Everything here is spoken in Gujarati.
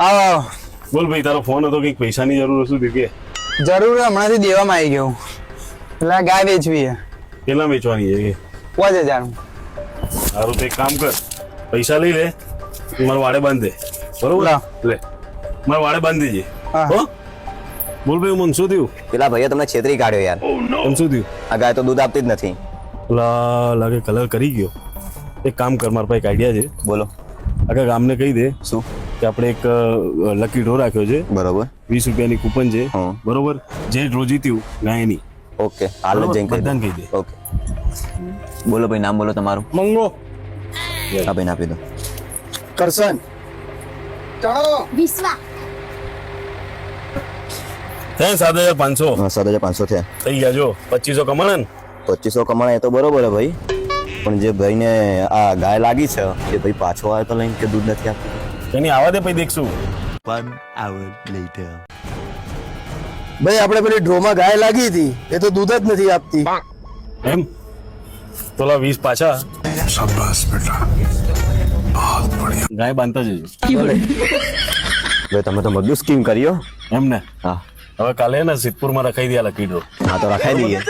આવો. બોલ ભાઈ તારો ફોન હતો કંઈક પૈસાની જરૂર શું કે. જરૂર હમણાંથી દેવામાં આવી ગયો. એટલે આ ગાય વેચવી છે. કેટલા વેચવાની છે પાંચ હજાર. સારું તો એક કામ કર. પૈસા લઈ લે મારા વાડે બાંધ દે. બરોબર. લે. મારા વાડે બાંધી દેજે. હા. હો? બોલ ભાઈ મને શું થયું? પેલા ભાઈએ તમને છેતરી કાઢ્યો યાર. એમ શું થયું? આ ગાય તો દૂધ આપતી જ નથી. લા લાગે કલર કરી ગયો. એક કામ કર મારા પાસે એક આઈડિયા છે. બોલો. આખા ગામને કહી દે. શું? કે આપણે એક લકી ડ્રો રાખ્યો છે. બરોબર. વીસ રૂપિયાની કૂપન છે. હા. બરોબર? જે ડ્રો જીત્યું ગાયની. ઓકે. હાલ જ બધાને કહી દે. ઓકે. બોલો ભાઈ નામ બોલો તમારું. મંગો. હા ભાઈ આપી દો. કરશન. વિશ્વા. થયા સાત હજાર પાંચસો. સાત હજાર પાંચસો થયા. થઈ ગયા જો. પચીસો કમાણા ને. પચીસો કમાણા એ તો બરોબર હે ભાઈ. પણ જે ભાઈને આ ગાય લાગી છે એ ભાઈ પાછો આવે તો લઈને કે દૂધ નથી આપતું? એની આવા દે પછી દેખશું. ભાઈ આપણે પેલી ડ્રોમાં ગાય લાગી હતી. એ તો દૂધ જ નથી આપતી. એમ? તોલા વીસ પાછા. ગાય બાંધતા જજો. ભાઈ? તમે તો બધું સ્કીમ કર્યો એમ ને? હા. હવે કાલે ને સિદ્ધપુરમાં રખાઈ દે લકી ડ્રો હા તો રખાઈ દઈએ.